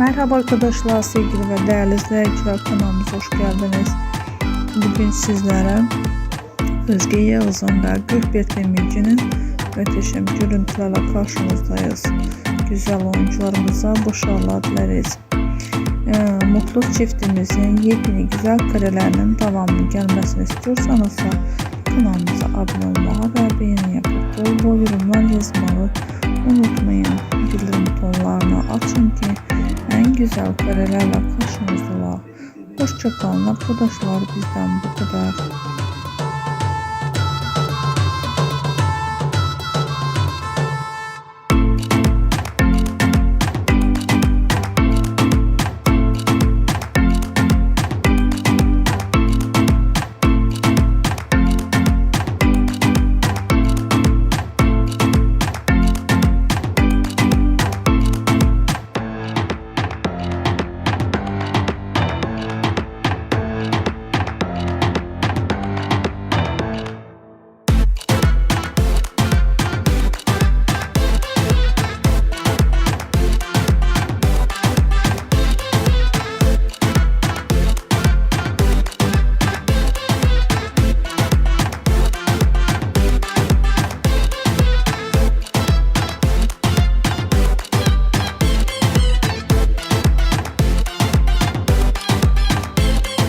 Merhaba arkadaşlar, sevgili ve değerli izleyiciler kanalımıza hoş geldiniz. Bugün sizlere Özge Yağız'ın ve Gökbet Demirci'nin muhteşem görüntülerle karşınızdayız. Güzel oyuncularımıza başarılar dileriz. Ee, mutlu çiftimizin yepyeni güzel karelerinin devamlı gelmesini istiyorsanız da kanalımıza abone olmağı ve beğeni yapıp bol bol yorumlar yazmayı unutmayın. Güzel karelerle karşınızda var. Hoşçakalın arkadaşlar bizden bu kadar.